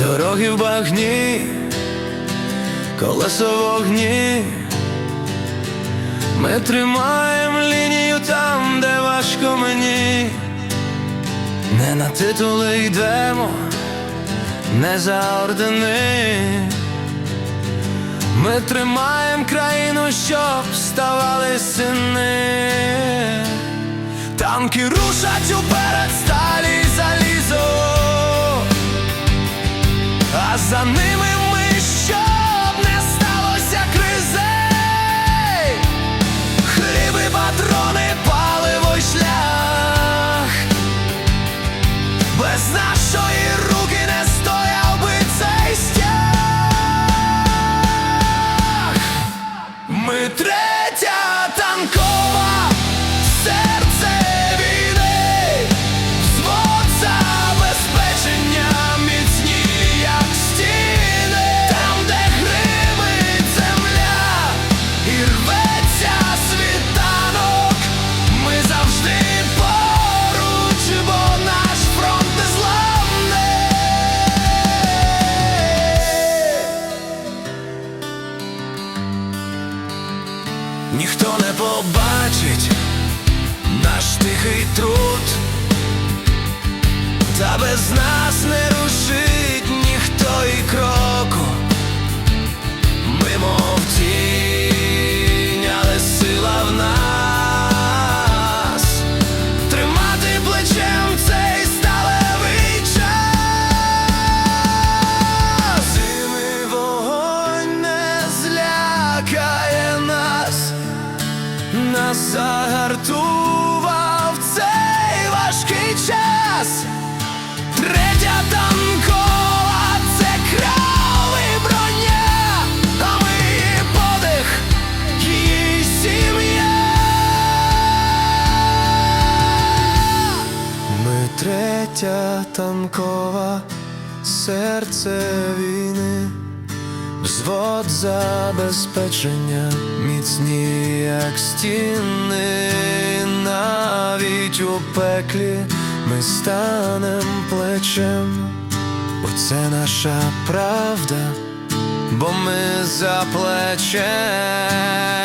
Дороги в багні, колесо вогні. Ми тримаємо лінію там, де важко мені. Не на титули йдемо, не за ордени. Ми тримаємо країну, щоб вставали сини. Танки рушать уперед Ніхто не побачить наш тихий труд, та без нас не нас загартував цей важкий час. Третя танкова це кров броня, а ми її подих, її сім'я. Ми третя танкова, серце війни. Взвод забезпечення міцні, як стіни, навіть у пеклі ми станем плечем, бо це наша правда, бо ми за плечем.